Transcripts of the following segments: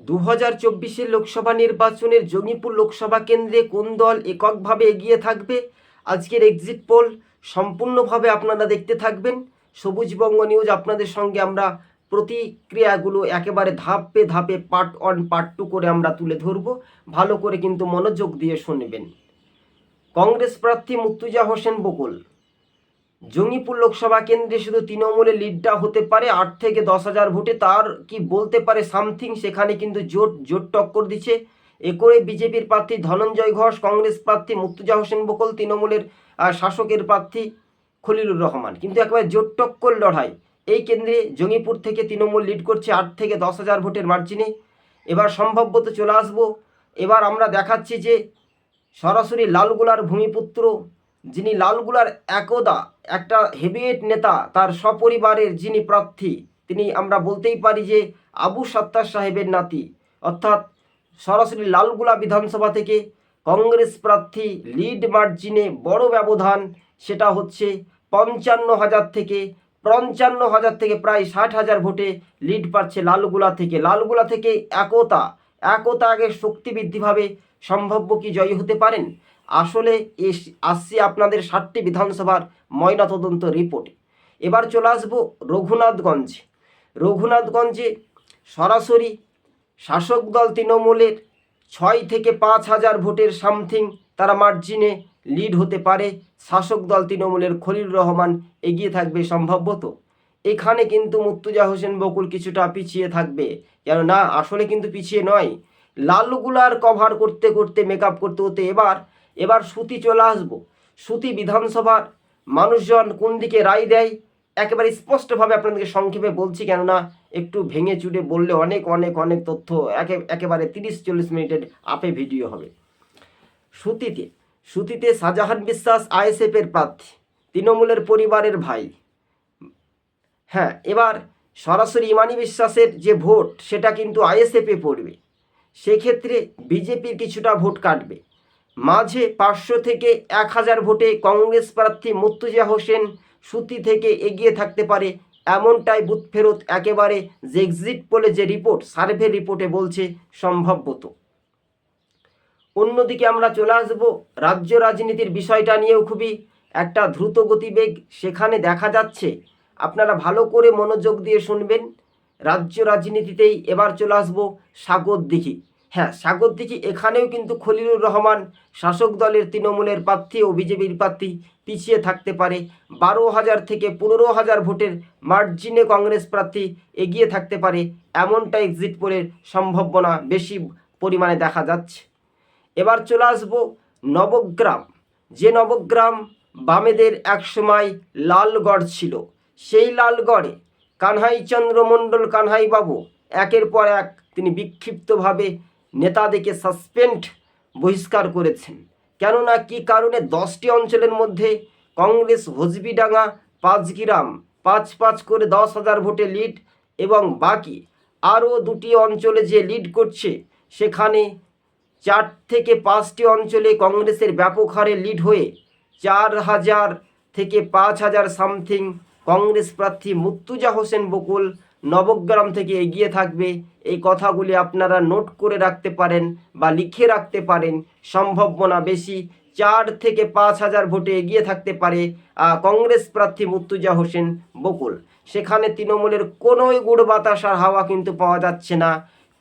দু হাজার চব্বিশের লোকসভা নির্বাচনের জঙ্গিপুর লোকসভা কেন্দ্রে কোন দল এককভাবে এগিয়ে থাকবে? আজকের এক্সিট পোল সম্পূর্ণভাবে আপনারা দেখতে থাকবেন। সবুজবঙ্গ নিউজ আপনাদের সঙ্গে আমরা প্রতিক্রিয়াগুলো একেবারে ধাপে ধাপে পার্ট ওয়ান পার্ট টু করে আমরা তুলে ধরবো। ভালো করে কিন্তু মনোযোগ দিয়ে শুনবেন। কংগ্রেস প্রার্থী মুর্তুজা হোসেন বকুল। জঙ্গিপুর লোকসভা কেন্দ্রে শুধু তৃণমূলের লিডটা হতে পারে, আট থেকে দশ হাজার ভোটে তার কি বলতে পারে সামথিং সেখানে কিন্তু জোট জোট টক্কর দিচ্ছে। এ করে বিজেপির প্রার্থী ধনঞ্জয় ঘোষ, কংগ্রেস প্রার্থী মুর্তুজা হোসেন বকুল, তৃণমূলের শাসকের প্রার্থী খলিলুর রহমান। কিন্তু একেবারে জোট টক্কর লড়াই। এই কেন্দ্রে জঙ্গিপুর থেকে তৃণমূল লিড করছে আট থেকে দশ হাজার ভোটের মার্জিনে এবার সম্ভবত চলে আসব। এবার আমরা দেখাচ্ছি যে সরাসরি লালগোলার ভূমিপুত্র যিনি লালগুলার একদা, একটা হেভিয়েট নেতা, তার সপরিবারের যিনি প্রার্থী, তিনি আমরা বলতেই পারি যে আবু সত্তার সাহেবের নাতি। অর্থাৎ সরাসরি লালগুলা বিধানসভা থেকে কংগ্রেস প্রার্থী লিড মার্জিনে বড় ব্যবধান, সেটা হচ্ছে পঞ্চান্ন হাজার থেকে, পঞ্চান্ন হাজার থেকে প্রায় ষাট হাজার ভোটে লিড পাচ্ছে লালগুলা থেকে। লালগুলা থেকে একতা একতা আগে শক্তিবৃদ্ধিভাবে সম্ভাব্য কি জয়ী হতে পারেন? আসলে আসছি আপনাদের ষাটটি বিধানসভার ময়নাতদন্ত রিপোর্টে। এবার চলে আসব রঘুনাথগঞ্জে। রঘুনাথগঞ্জে সরাসরি শাসক দল তৃণমূলের ছয় থেকে পাঁচ হাজার ভোটের সামথিং তারা মার্জিনে লিড হতে পারে। শাসক দল তৃণমূলের খলিল রহমান এগিয়ে থাকবে সম্ভবত এখানে কিন্তু মুর্তুজা হোসেন বকুল কিছুটা পিছিয়ে থাকবে। কেন না আসলে কিন্তু পিছিয়ে নয়। লালগুলার কভার করতে করতে মেকআপ করতে করতে এবার এবার সুতি চলে আসব। সুতি বিধানসভার মানুষজন কোন দিকে রায় দেয়, একেবারে স্পষ্টভাবে আপনাদেরকে সংক্ষেপে বলছি, কেননা একটু ভেঙে চুড়ে বললে অনেক অনেক অনেক তথ্য একে, একেবারে তিরিশ, চল্লিশ মিনিটের আপে ভিডিও হবে। সুতিতে সুতিতে শাহজাহান বিশ্বাস আইএসএফের প্রার্থী, তৃণমূলের পরিবারের ভাই। হ্যাঁ এবার সরাসরি ইমানি বিশ্বাসের যে ভোট, সেটা কিন্তু আইএসএফে পড়বে। সেক্ষেত্রে বিজেপির কিছুটা ভোট কাটবে। মাঝে পাঁচশো থেকে এক হাজার ভোটে কংগ্রেস প্রার্থী মুর্তুজা হোসেন সুতি থেকে এগিয়ে থাকতে পারে। এমনটাই বুথ ফেরত একেবারে যে এক্সিট পোলে যে রিপোর্ট, সার্ভে রিপোর্টে বলছে সম্ভবত অন্যদিকে আমরা চলে আসব রাজ্য রাজনীতির বিষয়টা নিয়েও খুবই একটা দ্রুত গতিবেগ। সেখানে দেখা যাচ্ছে, আপনারা ভালো করে মনোযোগ দিয়ে শুনবেন। রাজ্য রাজনীতিতেই এবার চলে আসব সাগর দিঘি। হ্যাঁ সাগর দিঘি এখানেও কিন্তু খলিলুর রহমান শাসক দলের তৃণমূলের প্রার্থী ও বিজেপির প্রার্থী পিছিয়ে থাকতে পারে। বারো হাজার থেকে পনেরো হাজার ভোটের মার্জিনে কংগ্রেস প্রার্থী এগিয়ে থাকতে পারে। এমনটা এক্সিট পোলের সম্ভাবনা বেশি পরিমাণে দেখা যাচ্ছে। এবার চলে আসব নবগ্রাম। যে নবগ্রাম বামেদের একসময় লালগড় ছিল। সেই লালগড়ে কানহাই বাবু একের পর এক তিনি বিক্ষিপ্তভাবে নেতাদেরকে সাসপেন্ড বহিষ্কার করেছেন। কেননা কি কারণে দশটি অঞ্চলের মধ্যে কংগ্রেস, হজবিডাঙ্গা, পাঁচগ্রাম পাঁচ পাঁচ করে দশ হাজার ভোটে লিড এবং বাকি আরও দুটি অঞ্চলে যে লিড করছে, সেখানে চার থেকে পাঁচটি অঞ্চলে কংগ্রেসের ব্যাপক হারে লিড হয়ে চার হাজার থেকে পাঁচ হাজার সামথিং কংগ্রেস প্রার্থী মুর্তুজা হোসেন বকুল নবগ্রাম থেকে এগিয়ে থাকবে। এই কথাগুলি আপনারা নোট করে রাখতে পারেন বা লিখে রাখতে পারেন। সম্ভাবনা বেশি। চার থেকে পাঁচ হাজার ভোটে এগিয়ে থাকতে পারে কংগ্রেস প্রার্থী মুর্তুজা হোসেন বকুল। সেখানে তৃণমূলের কোনোই গুড় বাতাসার হাওয়া কিন্তু পাওয়া যাচ্ছে না।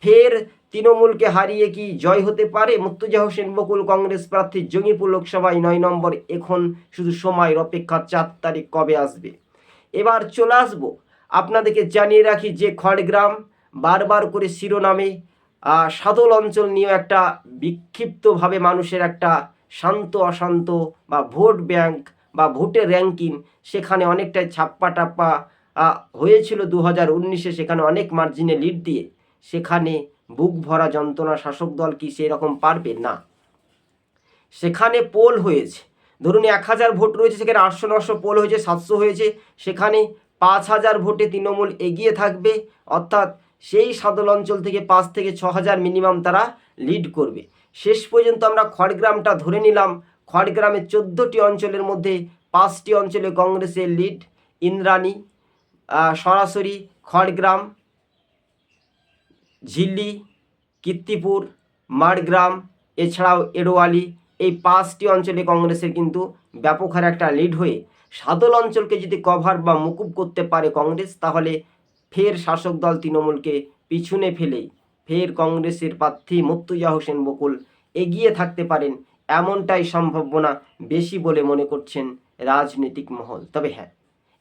ফের তৃণমূলকে হারিয়ে কি জয় হতে পারে? মুর্তুজা হোসেন বকুল কংগ্রেস প্রার্থী জঙ্গিপুর লোকসভায় নয় নম্বর। এখন শুধু সময়ের অপেক্ষা চার তারিখ কবে আসবে? এবার চলে আসব আপনাদেরকে জানিয়ে রাখি যে খড়গ্রাম বারবার করে শিরোনামে সাদল অঞ্চল নিয়ে একটা বিক্ষিপ্তভাবে মানুষের একটা শান্ত অশান্ত বা ভোট ব্যাংক বা ভোটের র্যাঙ্কিং সেখানে অনেকটাই ছাপ্পা টাপ্পা হয়েছিল দু হাজার উনিশে সেখানে অনেক মার্জিনে লিড দিয়ে। সেখানে বুক ভরা যন্ত্রণা শাসক দল কি সেরকম পারবে? না। সেখানে পোল হয়েছে। ধরুন এক হাজার ভোট রয়েছে, সেখানে আটশো নশো পোল হয়েছে, সাতশো হয়েছে। সেখানে পাঁচ হাজার ভোটে তৃণমূল এগিয়ে থাকবে, অর্থাৎ সেই সাদল অঞ্চল থেকে পাঁচ থেকে ছ হাজার মিনিমাম তারা লিড করবে। শেষ পর্যন্ত আমরা খড়গ্রামটা ধরে নিলাম। খড়গ্রামের চোদ্দোটি অঞ্চলের মধ্যে পাঁচটি অঞ্চলে কংগ্রেসের লিড ইন্দ্রাণী সরাসরি খড়গ্রাম, ঝিল্লি কীর্তিপুর মাড়গ্রাম, এছাড়াও এরোয়ালি, এই পাঁচটি অঞ্চলে কংগ্রেসের কিন্তু ব্যাপক হারে একটা লিড হয়ে সাদল অঞ্চলকে যদি কভার বা মুকুব করতে পারে কংগ্রেস, তাহলে ফের শাসক দল তৃণমূলকে পিছনে ফেলে ফের কংগ্রেসের প্রার্থী মুর্তুজা হোসেন বকুল এগিয়ে থাকতে পারেন এমনটাই সম্ভাবনা বেশি বলে মনে করছেন রাজনৈতিক মহল। তবে হ্যাঁ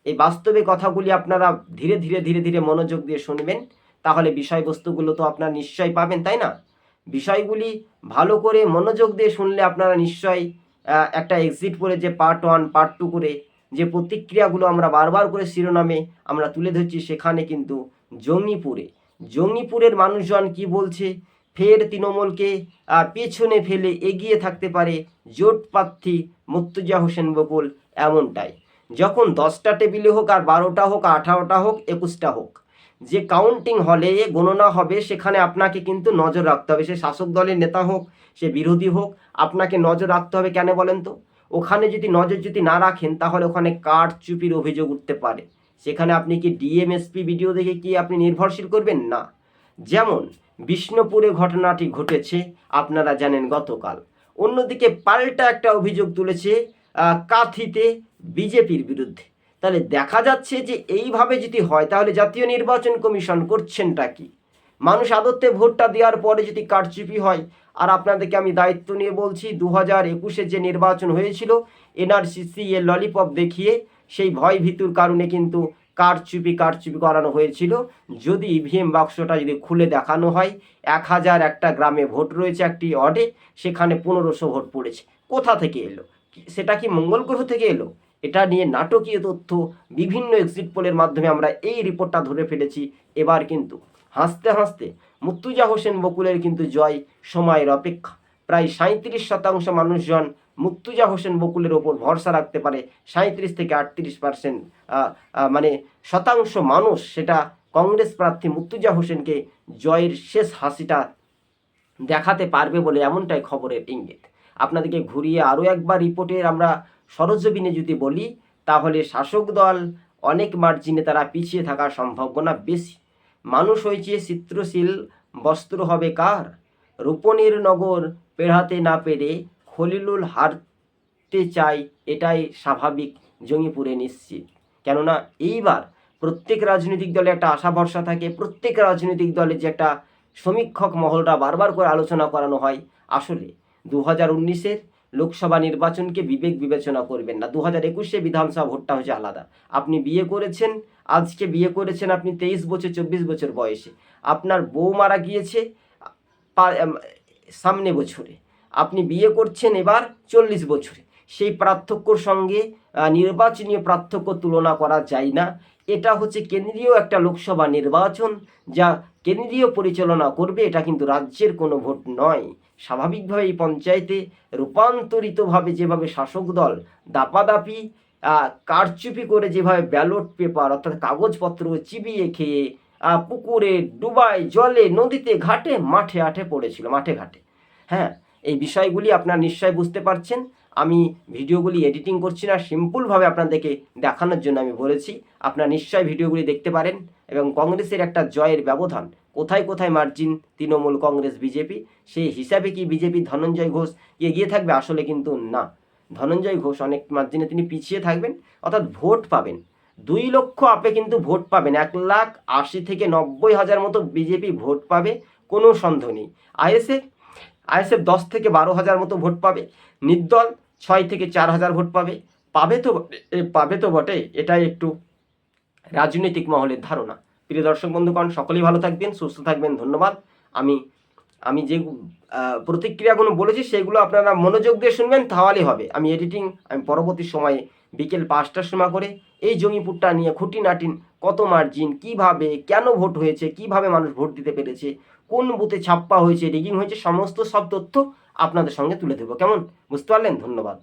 এই বাস্তবে কথাগুলি আপনারা ধীরে ধীরে ধীরে ধীরে মনোযোগ দিয়ে শুনবেন। তাহলে বিষয়বস্তুগুলো তো আপনারা নিশ্চয়ই পাবেন, তাই না? বিষয়গুলি ভালো করে মনোযোগ দিয়ে শুনলে আপনারা নিশ্চয়ই একটা এক্সিট করে যে পার্ট ওয়ান পার্ট টু করে যে প্রতিক্রিয়াগুলো আমরা বারবার করে শিরোনামে আমরা তুলে ধরছি সেখানে কিন্তু জঙ্গিপুরে। জঙ্গিপুরের মানুষজন কি বলছে? ফের তৃণমূলকে পেছনে ফেলে এগিয়ে থাকতে পারে জোট প্রার্থী মুর্তুজা হোসেন বকুল এমনটাই। যখন দশটা টেবিলে হোক আর বারোটা হোক, আঠারোটা হোক, একুশটা হোক, যে কাউন্টিং হলে গণনা হবে, সেখানে আপনাকে কিন্তু নজর রাখতে হবে। সে শাসক দলের নেতা হোক, সে বিরোধী হোক, আপনাকে নজর রাখতে হবে কেন বলেন তো? ওখানে যদি নজর যদি না রাখেন, তাহলে ওখানে কারচুপির অভিযোগ উঠতে পারে? সেখানে আপনি কি ডিএমএসপি ভিডিও দেখে কি আপনি নির্ভরশীল করবেন? না। যেমন, বিষ্ণুপুরে ঘটনাটি ঘটেছে, আপনারা জানেন গতকাল। অন্যদিকে পাল্টা একটা অভিযোগ তুলেছে কাথিতে বিজেপির বিরুদ্ধে। তাহলে দেখা যাচ্ছে যে এইভাবে যদি হয়, তাহলে জাতীয় নির্বাচন কমিশন করছেনটা কি? মানুষ আদতে ভোটটা দেওয়ার পরে যদি কারচুপি হয় আর আপনাদেরকে আমি দায়িত্ব নিয়ে বলছি দু হাজার একুশে যে নির্বাচন হয়েছিল, এনআরসিসি এর ললিপপ দেখিয়ে সেই ভয় ভীতুর কারণে কিন্তু কারচুপি কারচুপি করানো হয়েছিল। যদি ইভিএম বাক্সটা যদি খুলে দেখানো হয় এক হাজার একটা গ্রামে ভোট রয়েছে, একটি অডে, সেখানে পনেরোশো ভোট পড়েছে। কোথা থেকে এলো? সেটা কি মঙ্গল গ্রহ থেকে এলো? এটা নিয়ে নাটকীয় তথ্য বিভিন্ন এক্সিট পোলের মাধ্যমে আমরা এই রিপোর্টটা ধরে ফেলেছি। এবার কিন্তু হাসতে হাসতে মুর্তুজা হোসেন বকুলের কিন্তু জয় সময়ের অপেক্ষা। প্রায় সাঁত্রিশ শতাংশ মানুষজন মুর্তুজা হোসেন বকুলের ওপর ভরসা রাখতে পারে। সাঁত্রিশ থেকে আটত্রিশ পার্সেন্ট মানে শতাংশ মানুষ সেটা কংগ্রেস প্রার্থী মুর্তুজা হোসেনকে জয়ের শেষ হাসিটা দেখাতে পারবে বলে এমনটাই খবরের ইঙ্গিত। আপনাদেরকে ঘুরিয়ে আরও একবার রিপোর্টের আমরা সরজমিনে যদি বলি, তাহলে শাসক দল অনেক মার্জিনে তারা পিছিয়ে থাকার সম্ভাবনা বেশি। মানুষ হয়েছে চিত্রশীল, বস্ত্র হবে কার? রূপনের নগর পেড়াতে না পেরে খলিলুল হারতে চাই এটাই স্বাভাবিক জঙ্গিপুরে নিশ্চিত। কেননা এইবার প্রত্যেক রাজনৈতিক দলে একটা আশা ভরসা থাকে, প্রত্যেক রাজনৈতিক দলে যে একটা সমীক্ষক মহলটা বারবার করে আলোচনা করানো হয় আসলে। দু হাজার উনিশের লোকসভা নির্বাচনকে বিবেক বিবেচনা করবেন না। দু হাজার একুশে বিধানসভা ভোটটা হচ্ছে আলাদা। আপনি বিয়ে করেছেন, আজকে বিয়ে করেছেন আপনি তেইশ বছর, চব্বিশ বছর বয়সে। আপনার বউ মারা গিয়েছে সামনে বছরে। আপনি বিয়ে করছেন এবার চল্লিশ বছরে। সেই পার্থক্যর সঙ্গে নির্বাচনীয় পার্থক্য তুলনা করা যায় না। এটা হচ্ছে কেন্দ্রীয় একটা লোকসভা নির্বাচন, যা কেন্দ্রীয় পরিচালনা করবে, এটা কিন্তু রাজ্যের কোনো ভোট নয়। স্বাভাবিকভাবে এই পঞ্চায়েতে রূপান্তরিতভাবে যেভাবে শাসক দল দাপাদাপি কারচুপি করে যেভাবে ব্যালট পেপার অর্থাৎ কাগজপত্র চিবিয়ে খেয়ে পুকুরে ডুবাই জলে, নদীতে, ঘাটে, মাঠে আঠে পড়েছিল, মাঠে, ঘাটে। হ্যাঁ এই বিষয়গুলি আপনারা নিশ্চয়ই বুঝতে পারছেন। আমি ভিডিওগুলি এডিটিং করছি না, সিম্পলভাবে আপনাদেরকে দেখানোর জন্য আমি বলেছি। আপনারা নিশ্চয়ই ভিডিওগুলি দেখতে পারেন। এবং কংগ্রেসের একটা জয়ের ব্যবধান। কোথায় কোথায় মার্জিন তৃণমূল কংগ্রেস, বিজেপি? সেই হিসাবে কি বিজেপি ধনঞ্জয় ঘোষ এগিয়ে থাকবে? আসলে কিন্তু না। ধনঞ্জয় ঘোষ অনেক মার্জিনে তিনি পিছিয়ে থাকবেন, অর্থাৎ ভোট পাবেন। দুই লক্ষ আপে কিন্তু ভোট পাবেন। এক লাখ আশি থেকে নব্বই হাজার মতো বিজেপি ভোট পাবে, কোনো সন্দেহ নেই। আইএসএফ আইএসএফ দশ থেকে বারো হাজার মতো ভোট পাবে। নির্দল ছয় থেকে চার হাজার ভোট পাবে। পাবে তো পাবে তো বটে, এটাই একটু রাজনৈতিক মহলের ধারণা। প্রিয় দর্শক বন্ধুগণ, সকলেই ভালো থাকবেন, সুস্থ থাকবেন, ধন্যবাদ। আমি আমি যে প্রতিক্রিয়াগুলো বলেছি, সেগুলো আপনারা মনোযোগ দিয়ে শুনবেন তাহলে হবে। আমি এডিটিং আমি পরবর্তী সময়ে বিকেল পাঁচটার সময় করে এই জঙ্গিপুরটা নিয়ে খুঁটিনাটিন কত মার্জিন কীভাবে, কেন ভোট হয়েছে, কীভাবে মানুষ ভোট দিতে পেরেছে, কোন বুথে ছাপ্পা হয়েছে রিগিং হয়েছে, সমস্ত সব তথ্য আপনাদের সঙ্গে তুলে দেবো কেমন? বুঝতে পারলেন? ধন্যবাদ।